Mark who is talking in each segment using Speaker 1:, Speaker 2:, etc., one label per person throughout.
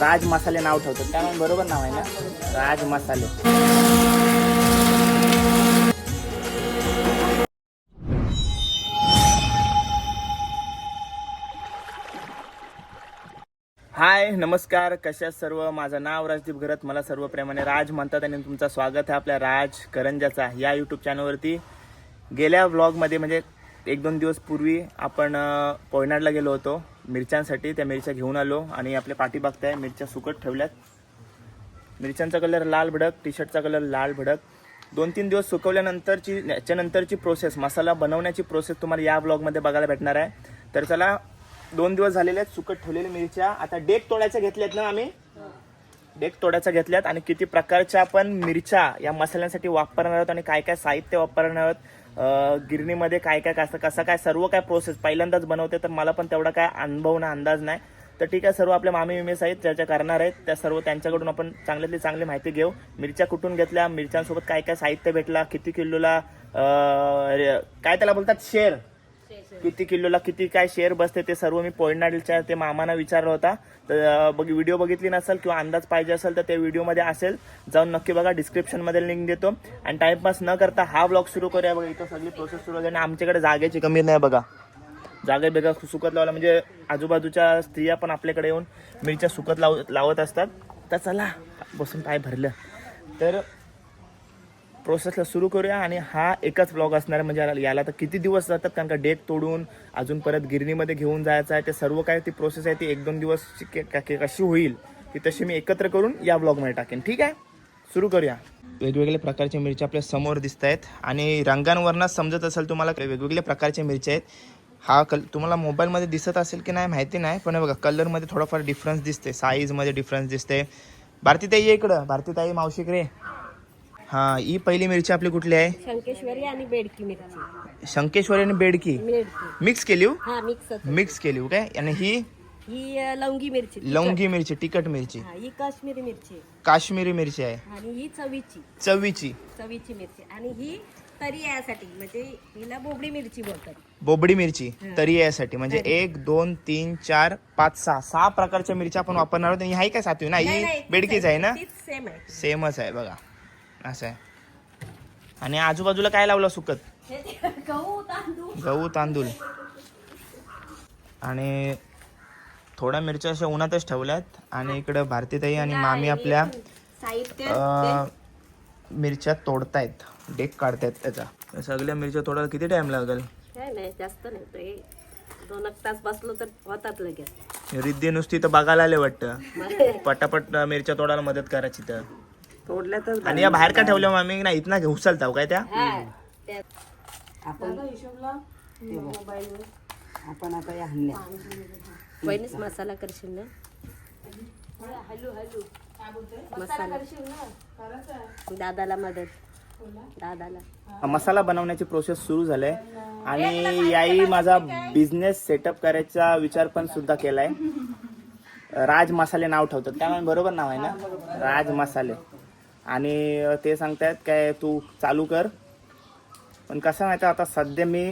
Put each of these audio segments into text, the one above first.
Speaker 1: राज मसाले नाव ठेवतात. त्यामुळे बरोबर नाव आहे ना? राज मसाले. हाय नमस्कार. कशा सर्व? माझं नाव राजदीप घरत. मला सर्व प्रेमाने राज म्हणतात आणि तुमचं स्वागत आहे आपल्या राज करंजाचा या यूट्यूब चॅनलवरती गेल्या व्लॉगमध्ये म्हणजे एक दोन दिवस पूर्वी आपण पोयनाडला गेलो होतो. मिरच्यांसाठी त्या मिरच्या घेऊन आलो आणि आपल्या पाठी बघताय मिरच्या सुकट ठेवल्यात. मिरच्यांचा कलर लाल भडक टी शर्टचा कलर लाल भडक. दोन तीन दिवस सुकवल्यानंतरची याच्यानंतरची प्रोसेस मसाला बनवण्याची प्रोसेस तुम्हाला या ब्लॉगमध्ये बघायला भेटणार आहे. तर चला दोन दिवस झालेले आहेत सुकट ठेवलेल्या मिरच्या. आता डेक तोड्याच्या घेतल्यात ना आम्ही? डेक तोडायचं घेतल्यात आणि किती प्रकारच्या आपण मिरच्या या मसाल्यांसाठी वापरणार आहोत आणि काय काय साहित्य वापरणार आहोत गिरणीमध्ये काय काय कसं कसं काय सर्व काय प्रोसेस पहिल्यांदाच बनवते तर मला पण तेवढा काय अनुभव ना अंदाज नाही. तर ठीक आहे सर्व आपल्या मामी मिमेस आहेत ज्याच्या करणार आहेत त्या सर्व त्यांच्याकडून आपण चांगल्यातली चांगली माहिती घेऊ. मिरच्या कुठून घेतल्या मिरच्यांसोबत काय काय साहित्य भेटला किती किलोला रे- काय त्याला बोलतात? शेर. किती किलोला किती काय शेअर बसते ते सर्व मी पोयनाडच्या ते मामाना विचारला होता. तर बघ व्हिडिओ बघितली नसेल किंवा अंदाज पाहिजे असेल तर त्या व्हिडिओमध्ये असेल. जाऊन नक्की बघा डिस्क्रिप्शनमध्ये लिंक देतो. आणि टाइमपास न करता हा ब्लॉग सुरू करूया बघा इथं सगळी प्रोसेस सुरू झाली आणि आमच्याकडे जागेची कमी नाही बघा. जागे बेगा सुकत लावला. म्हणजे आजूबाजूच्या स्त्रिया पण आपल्याकडे येऊन मिरच्या सुकत लाव लावत असतात. तर चला बसून पाय भरलं. तर प्रोसेसला सुरू करूया आणि हा एकच ब्लॉग असणार म्हणजे याला- तर किती दिवस जातात? कारण का डेक तोडून अजून परत गिरणीमध्ये घेऊन जायचं आहे ते सर्व काय ती प्रोसेस आहे ती एक दोन दिवस कशी होईल ती तशी मी एकत्र करून या ब्लॉगमध्ये टाकेन. ठीक आहे? सुरू करूया. वेगवेगळ्या प्रकारच्या मिरच्या आपल्यासमोर दिसत आहेत आणि रंगांवरनं समजत असेल तुम्हाला काही वेगवेगळ्या प्रकारच्या मिरच्या आहेत. हा कल तुम्हाला मोबाईलमध्ये दिसत असेल की नाही माहिती नाही पण बघा कलरमध्ये थोडाफार डिफरन्स दिसते साईजमध्ये डिफरन्स दिसते भारतीताई ये इकडं. भारतीताई मावशीकडे हा ही पहिली मिरची आपली कुठली आहे?
Speaker 2: शंकेश्वरी आणि बेडकी मिरची.
Speaker 1: शंकेश्वरी आणि बेडकी.
Speaker 2: मिरची
Speaker 1: मिक्स केली हो?
Speaker 2: हा मिक्स
Speaker 1: मिक्स केली हो काय? आणि ही?
Speaker 2: ही अ, लवंगी मिरची
Speaker 1: लवंगी मिरची तिखट मिरची.
Speaker 2: हा ही काश्मीरी मिरची.
Speaker 1: काश्मीरी मिरची आहे.
Speaker 2: आणि ही चवीची.
Speaker 1: चवीची.
Speaker 2: चवीची मिरची. आणि ही तरी यासाठी म्हणजे हिला बोबडी मिरची बोलतात.
Speaker 1: बोबडी मिरची तरी यासाठी. म्हणजे एक दोन तीन चार पाच सहा. सहा प्रकारच्या मिरच्या आपण वापरणार आहोत. आणि ही आहे काय सातवी? ना ही बेडकीच आहे ना?
Speaker 2: सेम आहे.
Speaker 1: सेमच आहे बघा. असं आहे. आणि आजूबाजूला काय लावलं सुकत?
Speaker 2: गहू तांदूळ.
Speaker 1: आणि थोड्या मिरच्या अशा उन्हातच ठेवल्यात. आणि इकडं भारतीताई आणि मामी आपल्या अं, मिरच्या तोडतायत. डेक काढतायत त्याचा. तर सगळ्या मिरच्या तोडायला किती टाइम लागेल?
Speaker 2: काय नाही जास्त नाही तो दोन एक तास बसलो तर होतात लगेच.
Speaker 1: रिद्धी नुसती तर बघायला आले वाटतं. पटापट मिरच्या तोडायला मदत करायची तर.
Speaker 2: तोडल्या तर
Speaker 1: आणि या बाहेर का ठेवल्या मामी ना इथना घेऊ चालताव काय त्या?
Speaker 2: आपण
Speaker 3: आपण आता या हल्ल्या
Speaker 2: पहिलेच मसाला करशील ना? मसाला दादाला मदत. दादाला.
Speaker 1: मसाला बनवण्याची प्रोसेस सुरू झालाय आणि याही माझा बिझनेस सेटअप करायचा विचार पण सुद्धा केलाय. राज मसाले नाव ठेवतात. म्हणून बरोबर नाव आहे ना? राज मसाले. आणि ते सांगतायत काय तू चालू कर. पण कसं माहिती आता सध्या मी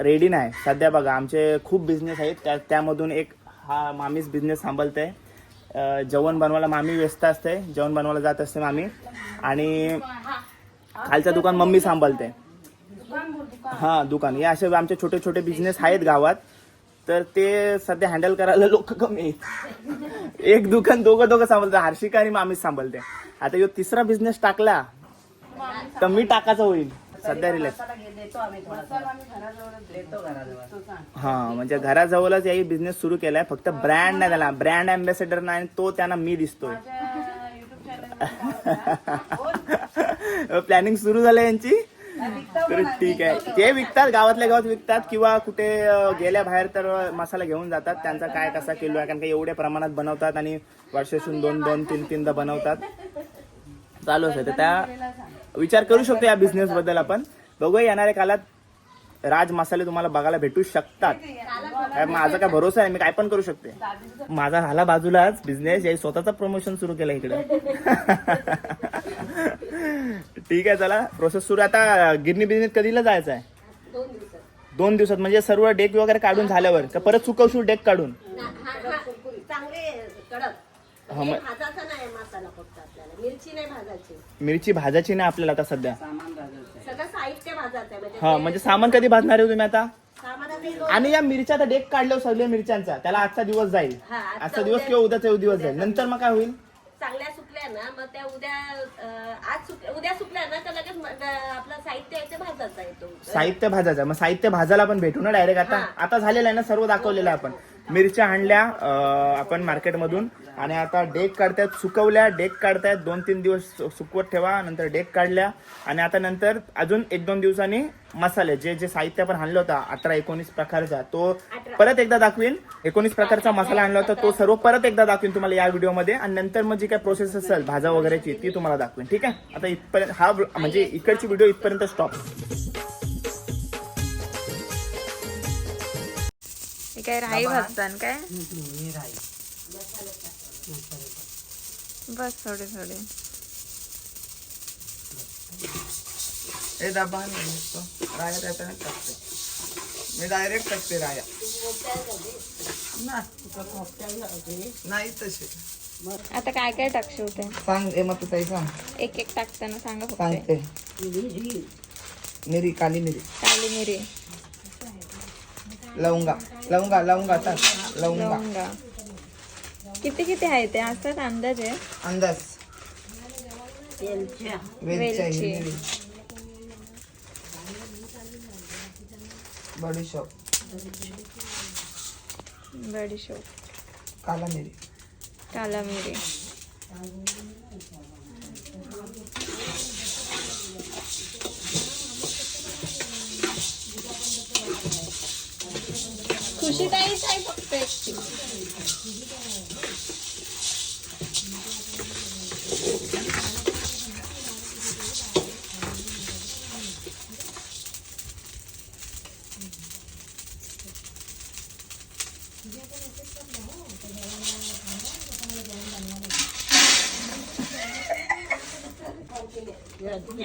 Speaker 1: रेडी नाही. सध्या बघा आमचे खूप बिझनेस आहेत. त्या त्यामधून एक हा मामीच बिझनेस सांभाळते जेवण बनवायला मामी व्यस्त असते. जेवण बनवायला जात असते मामी. आणि खालचं दुकान मम्मी सांभाळते. हा दुकान. हे असे आमचे छोटे छोटे बिझनेस आहेत गावात. तर ते सध्या हँडल करायला लोक कमी आहेत. एक दुकान दोघं दोघं सांभाळतात. हर्षिका आणि मामीच सांभाळते. आता ह्यो तिसरा बिझनेस टाकला तर मी टाकायचं होईल. सध्या रिलॅक्स हा म्हणजे घराजवळच याही बिझनेस सुरू केलाय. फक्त ब्रँड नाही त्याला. ब्रँड अँबॅसेडर नाही तो त्यांना मी दिसतोय. प्लॅनिंग सुरू झालं यांची. तर ठीक आहे. ते विकतात गावातल्या गावात विकतात किंवा कुठे गेल्या बाहेर तर मसाला घेऊन जातात. त्यांचा काय कसा किलो आहे? कारण का एवढ्या प्रमाणात बनवतात आणि वर्षातून दोन दोन तीन तीनदा बनवतात. चालू आहे तर त्या विचार करू शकतो या बिझनेस बद्दल आपण. बघूया येणाऱ्या काळात राज मसाले तुम्हाला बघायला भेटू शकतात. काय माझा काय भरोसा आहे मी काय पण करू शकते. माझा झाला बाजूलाच बिझनेस याही स्वतःचा प्रमोशन सुरू केलं इकडे. ठीक आहे चला प्रोसेस सुरू. आता गिरणी बिझनेस कधीला जायचं आहे?
Speaker 2: दोन दिवसात.
Speaker 1: दोन दिवसात म्हणजे सर्व डेक वगैरे काढून झाल्यावर. का परत सुकवशील डेक काढून?
Speaker 2: हा, हा, चांगले कडक.
Speaker 1: हा, मग-
Speaker 2: भाजाचा नाही मसाला फक्त आपल्याला. मिरची नाही भाजायची.
Speaker 1: नाही आपल्याला आता सध्या.
Speaker 2: साहित्य भाजायचं आहे म्हणजे
Speaker 1: हा म्हणजे सामान कधी भाजणार आहे तुम्ही आता?
Speaker 2: दोन-
Speaker 1: आणि या मिरच्या आता डेक काढल्या सगळ्या मिरच्यांचा. त्याला आजचा दिवस जाईल.
Speaker 2: हा, आजचा
Speaker 1: आजचा दिवस
Speaker 2: उद्या-
Speaker 1: किंवा उद्याचा दिवस जाईल. नंतर मग काय होईल?
Speaker 2: चांगल्या सुकल्या ना मग त्या उद्या अं, आज सुक उद्या सुकल्या ना तर लगेच अं, आपलं साहित्य आहे ते. भाजायचा येतो
Speaker 1: साहित्य भाजायचं मग साहित्य भाजायला पण भेटू ना डायरेक्ट आता? आता झालेलं आहे ना सर्व दाखवलेलं आहे आपण. मिरच्या आणल्या आपण मार्केटमधून. आणि आता डेक काढतायत सुकवल्या. डेक काढतायत दोन तीन दिवस सुकवत ठेवा नंतर डेक काढल्या. आणि आता नंतर अजून एक दोन दिवसांनी मसाले जे जे साहित्य आपण आणलं होता अठरा एकोणीस प्रकारचा तो परत एकदा दाखवीन. एकोणीस प्रकारचा मसाला आणला होता तो सर्व परत एकदा दाखवीन तुम्हाला या व्हिडिओमध्ये. आणि नंतर मग जी काय प्रोसेस असेल भाजा वगैरेची ती तुम्हाला दाखवीन. ठीक आहे? आता इथपर्यंत हा म्हणजे इकडची व्हिडिओ इथपर्यंत स्टॉप
Speaker 3: काय राई भाजतान काय? बस थोडे थोडे.
Speaker 4: हे. राया त्याच्याने टाकते. मी डायरेक्ट टाकते राया. नाही तसे.
Speaker 3: आता काय काय टाकशे होते
Speaker 4: सांग ए मग ताई सांग.
Speaker 3: एक एक टाकताना सांगा
Speaker 4: सांगते. मिरी काली मिरी.
Speaker 3: काली मिरी.
Speaker 4: लवंगा. लवंगा लवंगा टाक लवंगा.
Speaker 3: लवंगा. किती किती आहे ते? असतात अंदाजे.
Speaker 4: अंदाज.
Speaker 2: तेलच्या
Speaker 4: वेलच्या
Speaker 3: वेलची.
Speaker 4: बडीशॉप
Speaker 3: बडीशोप
Speaker 4: काला मिरी
Speaker 3: काला मिरी खुशीताईच आहे फक्त एकटी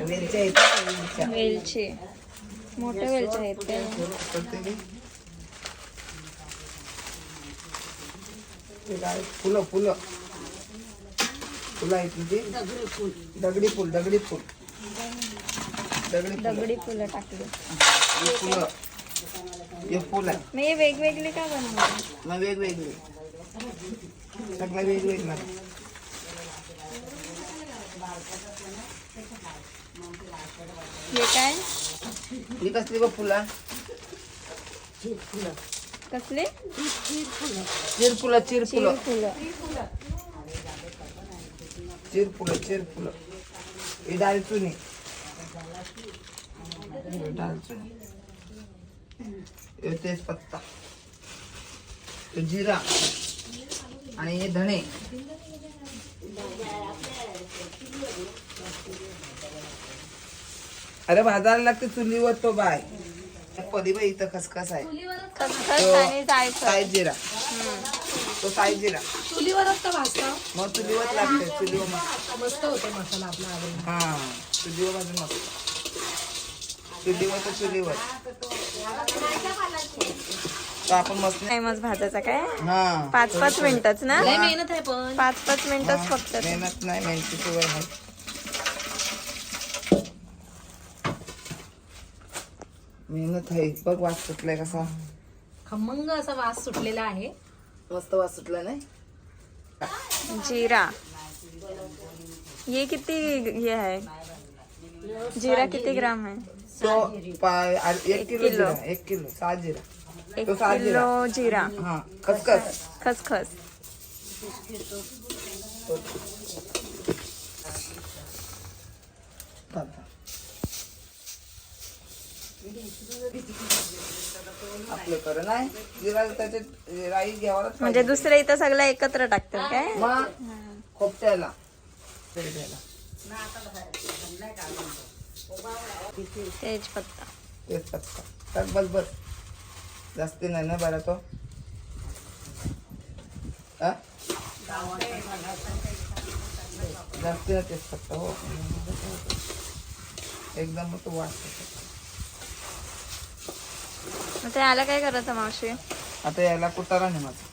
Speaker 4: वेलच्या येतात वेलच्या
Speaker 3: वेलची मोठ्या वेलच्या आहेत त्या
Speaker 4: करते की ते काय? फुलं फुलं. फुलं आहेत तुझी दगडी फुल दगडी फुल. दगडी फुल.
Speaker 3: दगडी फुलं टाकली.
Speaker 4: हे फुलं. हे फुल आहे
Speaker 3: मग हे वेगवेगळे का बनवले
Speaker 4: मग वेगवेगळे. सगळं वेगवेगळं.
Speaker 3: हे काय?
Speaker 4: ही कसली बघ फुलं? फुलं. चिर
Speaker 3: चिर
Speaker 4: फुलं
Speaker 3: फुलं
Speaker 4: चिर फुलं चिर फुलं ही दालचुनी. ही दालचुनी. हे तेजपत्ता हे जिरा. आणि हे धणे. अरे भाजायला लागते चुलीवर तो बाय. पदी बाई इथं खसखस आहे.
Speaker 3: खसखस आणि जायफळ
Speaker 4: साई जिरा. तो साई जिरा.
Speaker 5: चुलीवरच तर भाजतं.
Speaker 4: मग चुलीवर लागते चुलीवर मस्त
Speaker 5: मस्त होते मसाला आपला आवडीने.
Speaker 4: हा चुलीवर भाजून मस्त. चुलीवर तर चुलीवर. तर आपण मस्त
Speaker 3: टाइमच भाजायचा काय?
Speaker 4: हा.
Speaker 3: पाच पाच मिनिटच ना?
Speaker 5: लय मेहनत आहे पण.
Speaker 3: पाच पाच मिनिटच फक्त.
Speaker 4: मेहनत नाही मेहनतीची वर आहे मेहनत आहे बघ वास सुटलाय कसा.
Speaker 5: खमंग असा वास सुटलेला आहे.
Speaker 4: मस्त वास सुटला नाही?
Speaker 3: जिरा. ये किती हे आहे? जिरा किती ग्राम आहे?
Speaker 4: तो पा- आ- एक किलो. जिरा एक किलो सहा जिरा
Speaker 3: एक
Speaker 4: तो सहा जिरा
Speaker 3: किलो जिरा.
Speaker 4: हा खसखस.
Speaker 3: खसखस.
Speaker 4: आपलं कर नाही. जिरा त्याच्यात राई घ्यावाच
Speaker 3: म्हणजे दुसरे इथं सगळं एकत्र टाकतात काय?
Speaker 4: मग खोपट्याला. तेजपत्ता
Speaker 3: तेजपत्ता
Speaker 4: तेजपत्ता टाक बस बस. जास्ती नाही ना बरा तो. हा? जास्ती ना तेजपत्ता हो. एकदम तो वास येतो.
Speaker 3: मग ते याला काय करायचं मावशी?
Speaker 4: आता याला कुटारा नाही माझा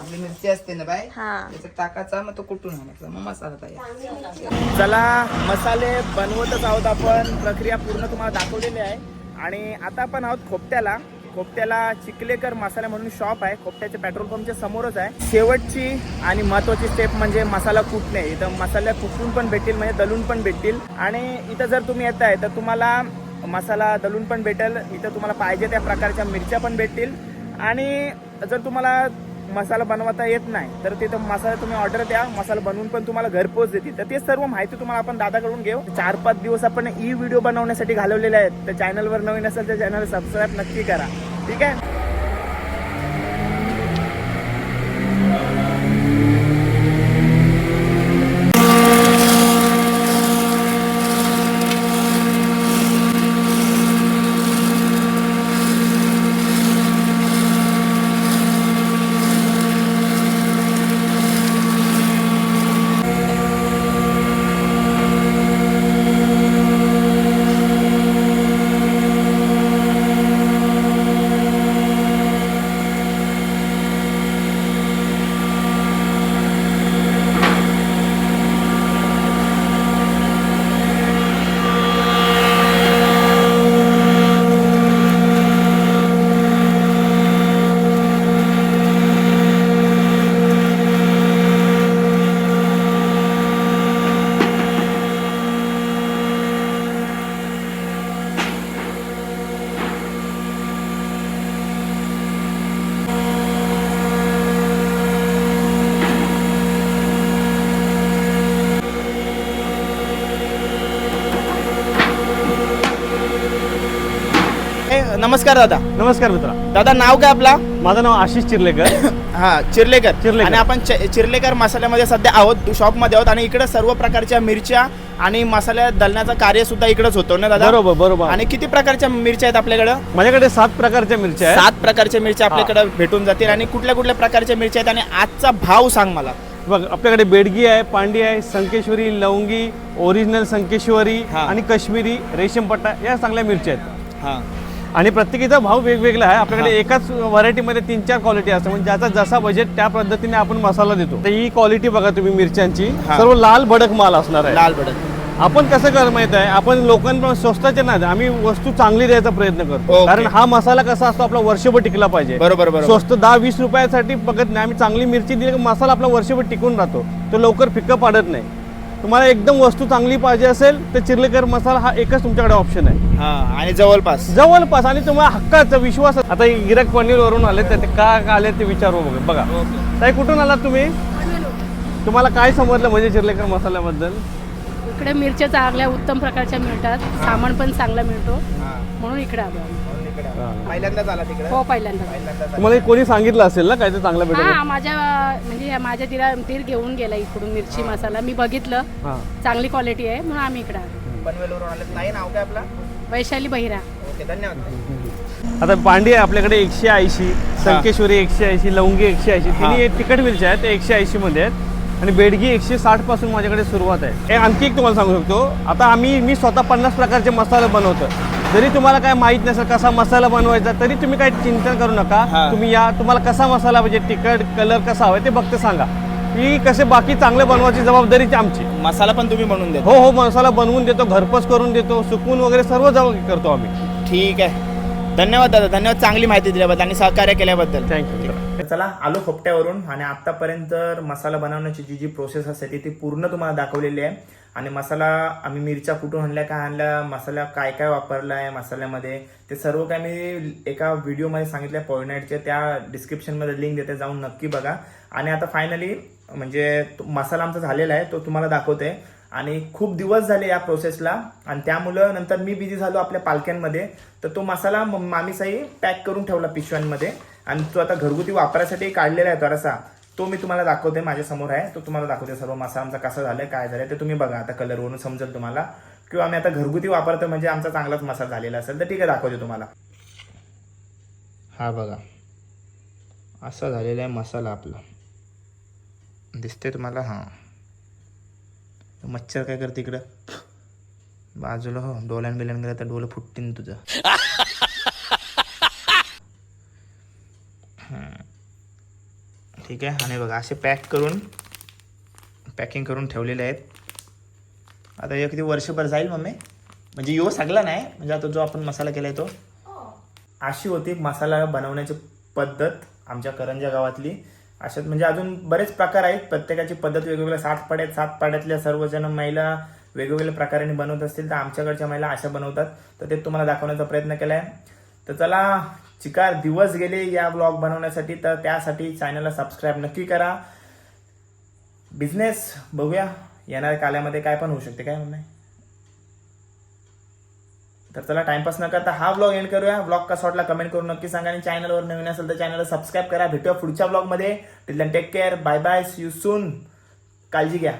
Speaker 4: आपली मिरची असते ना बाय
Speaker 3: हा.
Speaker 4: त्याच्यात टाकायचा मग तो कुटून आणायचा? मग मसाला तयार.
Speaker 1: चला मसाले बनवतच आहोत आपण. प्रक्रिया पूर्ण तुम्हाला दाखवलेली आहे. आणि आता आपण आहोत खोपट्याला. खोपट्याला चिखलेकर मसाला म्हणून शॉप आहे. खोपट्याच्या पेट्रोल पंपच्या समोरच आहे. शेवटची आणि महत्वाची स्टेप म्हणजे मसाला कुटणे. इथं मसाला कुटून पण भेटतील म्हणजे दलून पण भेटतील. आणि इथं जर तुम्ही येत आहे तर तुम्हाला मसाला दलून पण भेटेल इथं तुम्हाला पाहिजे त्या प्रकारच्या मिरच्या पण भेटतील. आणि जर तुम्हाला मसाला बनवता येत नाही तर तिथं मसाला तुम्ही ऑर्डर द्या मसाला बनवून पण तुम्हाला घरपोच देतील तर ते सर्व माहिती तुम्हाला आपण दादाकडून घेऊ. चार पाच दिवस आपण ई व्हिडिओ बनवण्यासाठी घालवलेले आहेत. तर चॅनलवर नवीन असेल तर चॅनल सबस्क्राईब नक्की करा. ठीक आहे ए, नमस्कार दादा.
Speaker 6: नमस्कार मित्रा.
Speaker 1: दादा नाव काय आपला?
Speaker 6: माझं नाव आशिष चिर्लेकर.
Speaker 1: हा चिर्लेकर.
Speaker 6: चिर्लेकर.
Speaker 1: आणि आपण च- चिर्लेकर मसाल्यामध्ये सध्या आहोत शॉपमध्ये आहोत आणि इकडे सर्व प्रकारच्या मिरच्या आणि मसाल्या दलण्याचं कार्य सुद्धा इकडेच होतो ना दादा?
Speaker 6: बरोबर बरोबर.
Speaker 1: आणि किती प्रकारच्या मिरच्या आहेत आपल्याकडे?
Speaker 6: माझ्याकडे सात प्रकारच्या मिरच्या आहेत.
Speaker 1: सात प्रकारच्या मिरच्या आपल्याकडे भेटून जातील आणि कुठल्या कुठल्या प्रकारच्या मिरच्या आहेत आणि आजचा भाव सांग मला.
Speaker 6: बघ आपल्याकडे बेडगी आहे पांडी आहे संकेश्वरी लवंगी ओरिजिनल संकेश्वरी
Speaker 1: हा.
Speaker 6: आणि काश्मीरी रेशीमपट्टा या चांगल्या मिरच्या आहेत.
Speaker 1: हा.
Speaker 6: आणि प्रत्येकीचा भाव वेगवेगळा आहे. आपल्याकडे एकाच व्हरायटीमध्ये तीन चार क्वालिटी असतात. म्हणजे ज्याचा जसा बजेट त्या पद्धतीने आपण मसाला देतो. तर ही क्वालिटी बघा तुम्ही मिरच्यांची. सर्व लाल भडक माल असणार आहे.
Speaker 1: लाल भडक
Speaker 6: आपण कसं कर माहीत आहे? आपण लोकांना स्वस्ताचे नाही आम्ही वस्तू चांगली द्यायचा प्रयत्न करतो. कारण हा मसाला कसा असतो? आपला वर्षभर टिकला पाहिजे.
Speaker 1: बरोबर
Speaker 6: स्वस्त दहा वीस रुपयासाठी बघत नाही. आम्ही चांगली मिरची दिली मसाला आपला वर्षभर टिकून राहतो. तो लवकर फिक्क पाडत नाही. तुम्हाला एकदम वस्तू चांगली पाहिजे असेल तर चिर्लेकर मसाला हा एकच तुमच्याकडे ऑप्शन आहे.
Speaker 1: हा आणि जवळपास.
Speaker 6: जवळपास आणि तुम्हाला हक्काचा विश्वास आता गिरक पनीर वरून आले तर ते का का आले ते विचारू बघा बघा. ताई कुठून आलात तुम्ही? तुम्हाला काय समजलं म्हणजे चिर्लेकर मसाल्याबद्दल?
Speaker 7: इकडे मिरच्या चांगल्या उत्तम प्रकारच्या मिळतात. सामान पण चांगला मिळतो. म्हणून इकडे आलो आम्ही.
Speaker 1: पहिल्यांदाच आला. तिकडे?
Speaker 7: हो पहिल्यांदा
Speaker 6: तुम्हाला कोणी सांगितलं असेल ना काय ते चांगलं भेटेल?
Speaker 7: हा माझ्या म्हणजे माझ्या तिला तीर घेऊन गेला इकडून मिरची मसाला. मी बघितलं.
Speaker 6: हा.
Speaker 7: चांगली क्वालिटी आहे म्हणून आम्ही इकडे आलो.
Speaker 1: पनवेलवरून आले नाही नाव काय आपला?
Speaker 7: वैशाली बहिरा.
Speaker 1: ओके धन्यवाद.
Speaker 6: आता पांडी आहे आपल्याकडे एकशे ऐंशी संकेश्वरी एकशे ऐंशी लवंगी एकशे ऐंशी. तिन्ही तिखट मिरच्या आहेत ते एकशे ऐंशी मध्ये आहेत. आणि बेडगी एकशे साठपासून माझ्याकडे सुरुवात आहे. हे आणखी एक तुम्हाला सांगू शकतो. आता आम्ही मी स्वतः पन्नास प्रकारचे मसाले बनवतो. जरी तुम्हाला काय माहीत नसेल कसा मसाला बनवायचा तरी तुम्ही काही चिंतन करू नका. तुम्ही या तुम्हाला कसा मसाला म्हणजे तिखट कलर कसा हवा ते फक्त सांगा. की कसे बाकी चांगले बनवायची जबाबदारीची आमची.
Speaker 1: मसाला पण तुम्ही बनवून द्या
Speaker 6: हो हो मसाला बनवून देतो घरपोच करून देतो सुकून वगैरे सर्व जबाब करतो आम्ही.
Speaker 1: ठीक आहे. धन्यवाद दादा धन्यवाद चांगली माहिती दिल्याबद्दल आणि सहकार्य केल्याबद्दल.
Speaker 6: थँक्यू
Speaker 1: चला आलो खोपट्यावरून आणि आतापर्यंत मसाला बनवण्याची जी जी प्रोसेस असते ती ती पूर्ण तुम्हाला दाखवलेली आहे. आणि मसाला आम्ही मिरच्या कुठून आणल्या काय आणल्या मसाला काय काय वापरला आहे मसाल्यामध्ये ते सर्व काय मी एका व्हिडिओमध्ये सांगितलं पॉईनाईटच्या त्या डिस्क्रिप्शनमध्ये लिंक देते जाऊन नक्की बघा. आणि आता फायनली म्हणजे मसाला आमचा झालेला आहे तो तुम्हाला दाखवते. आणि खूप दिवस झाले या प्रोसेसला आणि त्यामुळं नंतर मी बिझी झालो आपल्या पालख्यांमध्ये. तर तो मसाला म- मामीसाई पॅक करून ठेवला पिशव्यांमध्ये. आणि तो आता घरगुती वापरासाठी काढलेला आहे थोडासा. तो मी तुम्हाला दाखवते माझ्यासमोर आहे. तो तुम्हाला दाखवते सर्व मसाला आमचा कसा झालाय काय झालंय ते तुम्ही बघा. आता कलरवरून समजेल तुम्हाला. किंवा आम्ही आता घरगुती वापरतो म्हणजे आमचा चांगलाच मसाला झालेला असेल तर ठीक आहे दाखवते तुम्हाला. हा बघा. असा झालेला आहे मसाला आपला. दिसते तुम्हाला? हां. मच्छर काय करते इकडं? बाजूला हो डोल्यान बिल्यान गेलं तर डोलं फुटतीन तुझं. हं. ठीक आहे आणि बघा असे पॅक करून पॅकिंग करून ठेवलेले आहेत. आता हे किती वर्षभर जाईल मम्मी. म्हणजे यो सगळा नाही म्हणजे आता जो आपण मसाला केलाय तो. अशी होती मसाला बनवण्याची पद्धत आमच्या करंजा गावातली. अशात म्हणजे अजून बरेच प्रकार आहेत. प्रत्येकाची पद्धत वेगवेगळ्या सात पाड्यात सात पाड्यातल्या सर्वजण महिला वेगवेगळ्या प्रकाराने बनवत असतील तर आमच्याकडच्या महिला अशा बनवतात. तर ते तुम्हाला दाखवण्याचा प्रयत्न केला आहे तर चला चिकार दिवस गेले या ब्लॉग बनवण्यासाठी. तर त्यासाठी चॅनलला सबस्क्राईब नक्की करा. बिझनेस बघूया. येणाऱ्या काल्यामध्ये काय पण होऊ शकते काय म्हणणं तर चला टाइमपास न करता हा ब्लॉग एंड करूया. ब्लॉग कसा वाटला कमेंट करून नक्की सांगा आणि चॅनलवर नवीन असेल तर चॅनलला सबस्क्राईब करा. भेटूया पुढच्या ब्लॉगमध्ये till take care bye bye you soon काळजी घ्या.